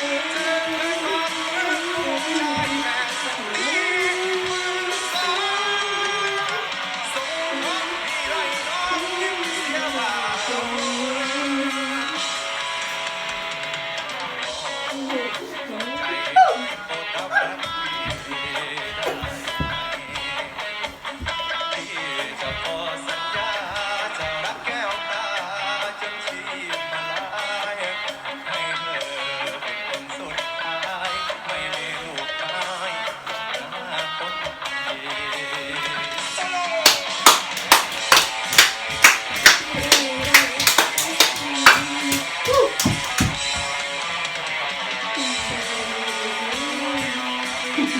Yeah.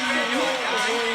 โอ้โห